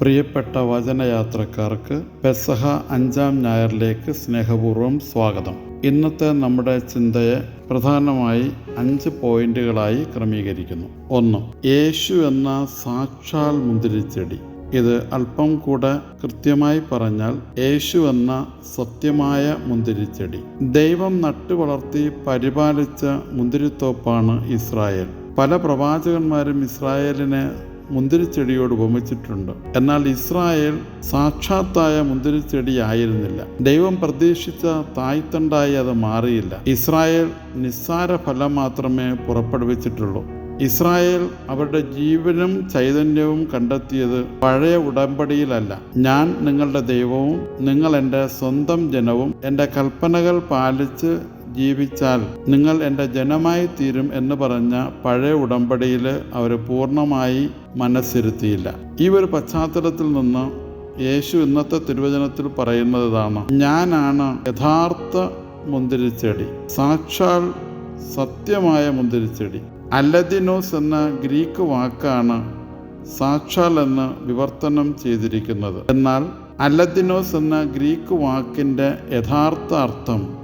പ്രിയപ്പെട്ട വചനയാത്രക്കാർക്ക് പെസഹ അഞ്ചാം ഞായറിലേക്ക് സ്നേഹപൂർവം സ്വാഗതം. ഇന്നത്തെ നമ്മുടെ ചിന്തയെ പ്രധാനമായി അഞ്ച് പോയിന്റുകളായി ക്രമീകരിക്കുന്നു. ഒന്ന് യേശു എന്ന സാക്ഷാൽ മുന്തിരിച്ചെടി ഇത് അല്പം കൂടെ കൃത്യമായി പറഞ്ഞാൽ യേശു എന്ന സത്യമായ മുന്തിരിച്ചെടി ദൈവം നട്ടു വളർത്തി പരിപാലിച്ച മുന്തിരിത്തോപ്പാണ് ഇസ്രായേൽ. പല പ്രവാചകന്മാരും ഇസ്രായേലിനെ മുന്തിരിച്ചെടിയോട് ഉപമിച്ചിട്ടുണ്ട്. എന്നാൽ ഇസ്രായേൽ സാക്ഷാത്തായ മുന്തിരിച്ചെടി ആയിരുന്നില്ല ദൈവം പ്രതീക്ഷിച്ച തായ്തണ്ടായി അത് മാറിയില്ല. ഇസ്രായേൽ നിസ്സാര ഫലം മാത്രമേ പുറപ്പെടുവിച്ചിട്ടുള്ളൂ. ഇസ്രായേൽ അവരുടെ ജീവനും ചൈതന്യവും കണ്ടെത്തിയത് പഴയ ഉടമ്പടിയിലല്ല. ഞാൻ നിങ്ങളുടെ ദൈവവും നിങ്ങൾ എന്റെ സ്വന്തം ജനവും എന്റെ കൽപ്പനകൾ പാലിച്ച് ജീവിച്ചാൽ നിങ്ങൾ എന്റെ ജനമായി തീരും എന്ന് പറഞ്ഞ പഴയ ഉടമ്പടിയിൽ അവർ പൂർണമായി മനസ്സിരുത്തിയില്ല. ഈ ഒരു പശ്ചാത്തലത്തിൽ നിന്ന് യേശു ഇന്നത്തെ തിരുവചനത്തിൽ പറയുന്നത് ഇതാണ് ഞാനാണ് യഥാർത്ഥ മുന്തിരിച്ചെടി സാക്ഷാൽ സത്യമായ മുന്തിരിച്ചെടി. അല്ലദിനോസ് എന്ന ഗ്രീക്ക് വാക്കാണ് സാക്ഷാൽ എന്ന് വിവർത്തനം ചെയ്തിരിക്കുന്നത്. എന്നാൽ അല്ലദിനോസ് എന്ന ഗ്രീക്ക് വാക്കിന്റെ യഥാർത്ഥ അർത്ഥം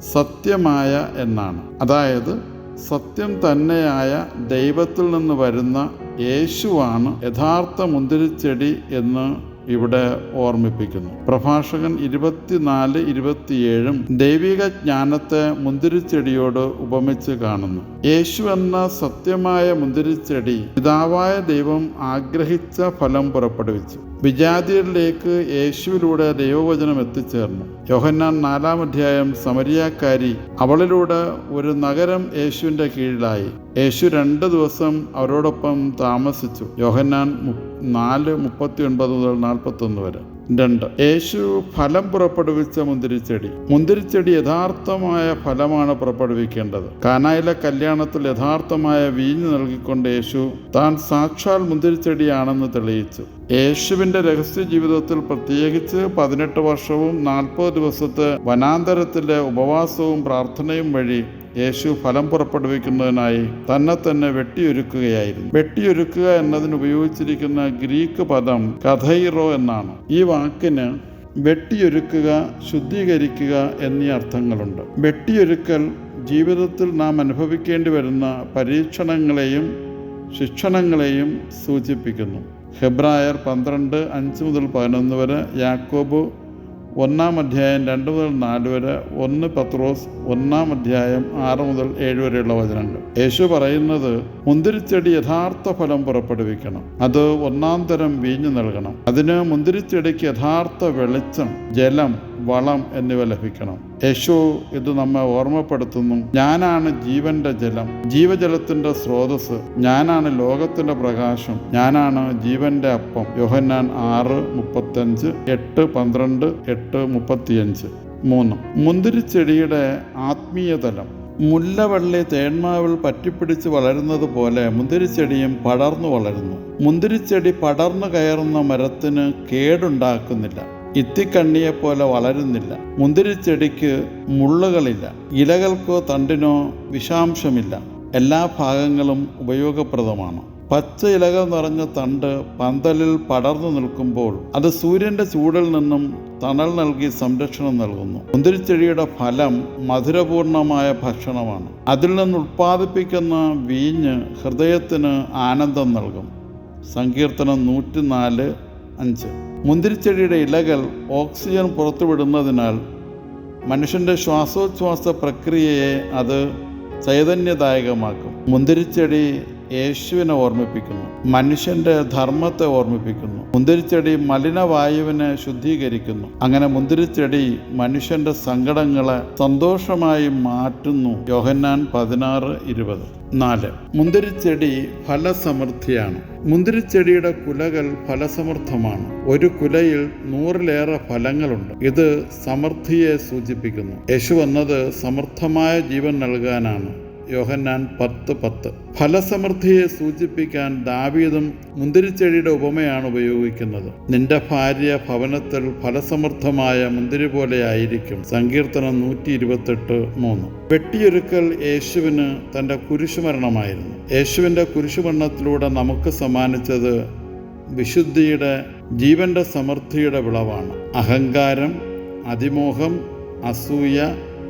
സത്യമായ എന്നാണ്. അതായത് സത്യം തന്നെയായ ദൈവത്തിൽ നിന്ന് വരുന്ന യേശുവാണ് യഥാർത്ഥ മുന്തിരിച്ചെടി എന്ന് ഇവിടെ ഓർമ്മിപ്പിക്കുന്നു. പ്രഭാഷകൻ ഇരുപത്തിനാല് ഇരുപത്തിയേഴും ദൈവിക ജ്ഞാനത്തെ മുന്തിരിച്ചെടിയോട് ഉപമിച്ച് കാണുന്നു. യേശു എന്ന സത്യമായ മുന്തിരിച്ചെടി പിതാവായ ദൈവം ആഗ്രഹിച്ച ഫലം പുറപ്പെടുവിച്ചു. വിജാതിയരിലേക്ക് യേശുവിലൂടെ ദൈവവചനം എത്തിച്ചേർന്നു. യോഹന്നാൻ നാലാം അധ്യായം സമരിയാക്കാരി അവളിലൂടെ ഒരു നഗരം യേശുവിന്റെ കീഴിലായി. യേശു രണ്ട് ദിവസം അവരോടൊപ്പം താമസിച്ചു. യോഹന്നാൻ നാല് മുപ്പത്തി ഒൻപത് മുതൽ നാൽപ്പത്തൊന്ന് വരെ. രണ്ട്. യേശു ഫലം പുറപ്പെടുവിച്ച മുന്തിരിച്ചെടി മുന്തിരിച്ചെടി യഥാർത്ഥമായ ഫലമാണ് പുറപ്പെടുവിക്കേണ്ടത്. കാനായിലെ കല്യാണത്തിൽ യഥാർത്ഥമായ വീഞ്ഞ് നൽകിക്കൊണ്ട് യേശു താൻ സാക്ഷാൽ മുന്തിരിച്ചെടിയാണെന്ന് തെളിയിച്ചു. യേശുവിന്റെ രഹസ്യ ജീവിതത്തിൽ പ്രത്യേകിച്ച് പതിനെട്ട് വർഷവും നാൽപ്പത് ദിവസത്തെ വനാന്തരത്തിലെ ഉപവാസവും പ്രാർത്ഥനയും വഴി യേശു ഫലം പുറപ്പെടുവിക്കുന്നതിനായി തന്നെ തന്നെ വെട്ടിയൊരുക്കുകയായിരുന്നു. വെട്ടിയൊരുക്കുക എന്നതിന് ഉപയോഗിച്ചിരിക്കുന്ന ഗ്രീക്ക് പദം കഥൈറോ എന്നാണ്. ഈ വാക്കിന് വെട്ടിയൊരുക്കുക ശുദ്ധീകരിക്കുക എന്നീ അർത്ഥങ്ങളുണ്ട്. വെട്ടിയൊരുക്കൽ ജീവിതത്തിൽ നാം അനുഭവിക്കേണ്ടി വരുന്ന പരീക്ഷണങ്ങളെയും ശിക്ഷണങ്ങളെയും സൂചിപ്പിക്കുന്നു. ഹെബ്രായർ പന്ത്രണ്ട് അഞ്ച് മുതൽ പതിനൊന്ന് വരെ യാക്കോബ് ഒന്നാം അധ്യായം രണ്ട് മുതൽ നാല് വരെ ഒന്ന് പത്രോസ് ഒന്നാം അധ്യായം ആറ് മുതൽ ഏഴ് വരെയുള്ള വചനങ്ങൾ. യേശു പറയുന്നത് മുന്തിരിച്ചെടി യഥാർത്ഥ ഫലം പുറപ്പെടുവിക്കണം. അത് ഒന്നാം തരം വീഞ്ഞു നൽകണം. അതിന് മുന്തിരിച്ചെടിക്ക് യഥാർത്ഥ വെളിച്ചം ജലം വളം എന്നിവ ലഭിക്കണം. യേശു ഇത് നമ്മെ ഓർമ്മപ്പെടുത്തുന്നു. ഞാനാണ് ജീവന്റെ ജലം. ജീവജലത്തിന്റെ സ്രോതസ് ഞാനാണ് ലോകത്തിന്റെ പ്രകാശം. ഞാനാണ് ജീവന്റെ അപ്പം. യോഹന്നാൻ ആറ് മുപ്പത്തഞ്ച് എട്ട് പന്ത്രണ്ട് എട്ട് മുപ്പത്തിയഞ്ച്. മൂന്ന്. മുന്തിരിച്ചെടിയുടെ ആത്മീയ തലം. മുല്ലവള്ളി തേന്മാവിൽ പറ്റിപ്പിടിച്ച് വളരുന്നത് പോലെ മുന്തിരിച്ചെടിയും പടർന്നു വളരുന്നു. മുന്തിരിച്ചെടി പടർന്നു കയറുന്ന മരത്തിന് കേടുണ്ടാക്കുന്നില്ല. ഇത്തിക്കണ്ണിയെ പോലെ വളരുന്നില്ല. മുന്തിരിച്ചെടിക്ക് മുള്ളുകളില്ല. ഇലകൾക്കോ തണ്ടിനോ വിഷാംശമില്ല. എല്ലാ ഭാഗങ്ങളും ഉപയോഗപ്രദമാണ്. പച്ച ഇലകൾ നിറഞ്ഞ തണ്ട് പന്തലിൽ പടർന്നു നിൽക്കുമ്പോൾ അത് സൂര്യന്റെ ചൂടിൽ നിന്നും തണൽ നൽകി സംരക്ഷണം നൽകുന്നു. മുന്തിരിച്ചെടിയുടെ ഫലം മധുരപൂർണമായ ഭക്ഷണമാണ്. അതിൽ നിന്ന് ഉൽപ്പാദിപ്പിക്കുന്ന വീഞ്ഞ് ഹൃദയത്തിന് ആനന്ദം നൽകും. സങ്കീർത്തനം നൂറ്റിനാല് അഞ്ച്. മുന്തിരിച്ചെടിയുടെ ഇലകൾ ഓക്സിജൻ പുറത്തുവിടുന്നതിനാൽ മനുഷ്യന്റെ ശ്വാസോച്ഛ്വാസ പ്രക്രിയയെ അത് ചൈതന്യദായകമാക്കും. മുന്തിരിച്ചെടി യേശുവിനെ ഓർമ്മിപ്പിക്കുന്നു. മനുഷ്യന്റെ ധർമ്മത്തെ ഓർമ്മിപ്പിക്കുന്നു. മുന്തിരിച്ചെടി മലിനവായുവിനെ ശുദ്ധീകരിക്കുന്നു. അങ്ങനെ മുന്തിരിച്ചെടി മനുഷ്യന്റെ സങ്കടങ്ങളെ സന്തോഷമായി മാറ്റുന്നു. യോഹന്നാൻ പതിനാറ് ഇരുപത്. നാല്. മുന്തിരിച്ചെടി ഫലസമൃദ്ധിയാണ്. മുന്തിരിച്ചെടിയുടെ കുലകൾ ഫലസമൃദ്ധമാണ്. ഒരു കുലയിൽ നൂറിലേറെ ഫലങ്ങളുണ്ട്. ഇത് സമൃദ്ധിയെ സൂചിപ്പിക്കുന്നു. യേശു വന്നത് സമൃദ്ധമായ ജീവൻ നൽകാനാണ്. യോഹന്നാൻ പത്ത് പത്ത്. ഫലസമൃദ്ധിയെ സൂചിപ്പിക്കാൻ ദാവീദും മുന്തിരിച്ചെടിയുടെ ഉപമയാണ് ഉപയോഗിക്കുന്നത്. നിന്റെ ഭാര്യ ഭവനത്തിൽ ഫലസമൃദ്ധമായ മുന്തിരി പോലെ ആയിരിക്കും. സങ്കീർത്തനം നൂറ്റി ഇരുപത്തെട്ട് മൂന്ന്. വെട്ടിയൊരുക്കൽ യേശുവിന് തന്റെ കുരിശുമരണമായിരുന്നു. യേശുവിന്റെ കുരിശുമരണത്തിലൂടെ നമുക്ക് സമ്മാനിച്ചത് വിശുദ്ധിയുടെ ജീവന്റെ സമൃദ്ധിയുടെ വിളവാണ്. അഹങ്കാരം അതിമോഹം അസൂയ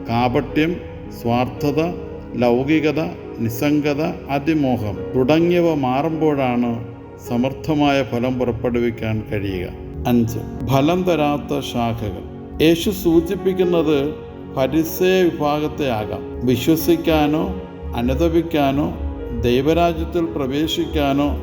കാപട്യം സ്വാർത്ഥത ലൗകികത നിസ്സംഗത അതിമോഹം തുടങ്ങിയവ മാറുമ്പോഴാണ് സമർത്ഥമായ ഫലം പുറപ്പെടുവിക്കാൻ കഴിയുക. അഞ്ച്. ഫലം തരാത്ത ശാഖകൾ. യേശു സൂചിപ്പിക്കുന്നത് പരിസയ വിഭാഗത്തെ ആകാം. വിശ്വസിക്കാനോ അനുതപിക്കാനോ ദൈവരാജ്യത്തിൽ പ്രവേശിക്കാനോ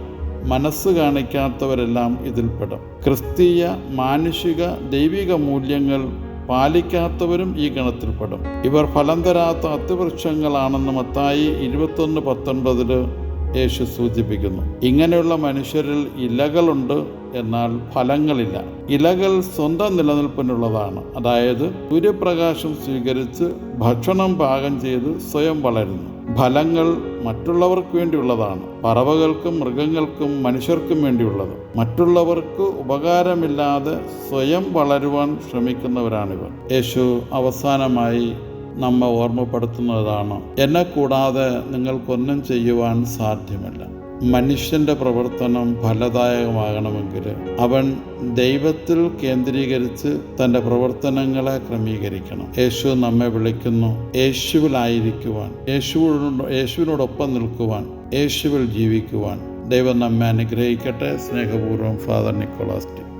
മനസ്സ് കാണിക്കാത്തവരെല്ലാം ഇതിൽപ്പെടും. ക്രിസ്തീയ മാനുഷിക ദൈവിക മൂല്യങ്ങൾ പാലിക്കാത്തവരും ഈ ഗണത്തിൽപ്പെടും. ഇവർ ഫലം തരാത്ത അത്തിവൃക്ഷങ്ങളാണെന്ന് മത്തായി ഇരുപത്തൊന്ന് പത്തൊൻപതിൽ യേശു സൂചിപ്പിക്കുന്നു. ഇങ്ങനെയുള്ള മനുഷ്യരിൽ ഇലകളുണ്ട് എന്നാൽ ഫലങ്ങളില്ല. ഇലകൾ സ്വന്തം നിലനിൽപ്പിനുള്ളതാണ്. അതായത് സൂര്യപ്രകാശം സ്വീകരിച്ച് ഭക്ഷണം പാകം ചെയ്ത് സ്വയം വളരുന്നു. ഫലങ്ങൾ മറ്റുള്ളവർക്ക് വേണ്ടിയുള്ളതാണ്. പറവകൾക്കും മൃഗങ്ങൾക്കും മനുഷ്യർക്കും വേണ്ടിയുള്ളത്. മറ്റുള്ളവർക്ക് ഉപകാരമില്ലാതെ സ്വയം വളരുവാൻ ശ്രമിക്കുന്നവരാണിവർ. യേശു അവസാനമായി നമ്മെ ഓർമ്മപ്പെടുത്തുന്നതാണ്. എന്നെ കൂടാതെ നിങ്ങൾക്കൊന്നും ചെയ്യുവാൻ സാധ്യമല്ല. മനുഷ്യന്റെ പ്രവർത്തനം ഫലദായകമാകണമെങ്കിൽ അവൻ ദൈവത്തിൽ കേന്ദ്രീകരിച്ച് തന്റെ പ്രവർത്തനങ്ങളെ ക്രമീകരിക്കണം. യേശു നമ്മെ വിളിക്കുന്നു. യേശുവിലായിരിക്കുവാൻ യേശുവിനോട് യേശുവിനോടൊപ്പം നിൽക്കുവാൻ യേശുവിൽ ജീവിക്കുവാൻ ദൈവം നമ്മെ അനുഗ്രഹിക്കട്ടെ. സ്നേഹപൂർവം ഫാദർ നിക്കോളാസ്റ്റി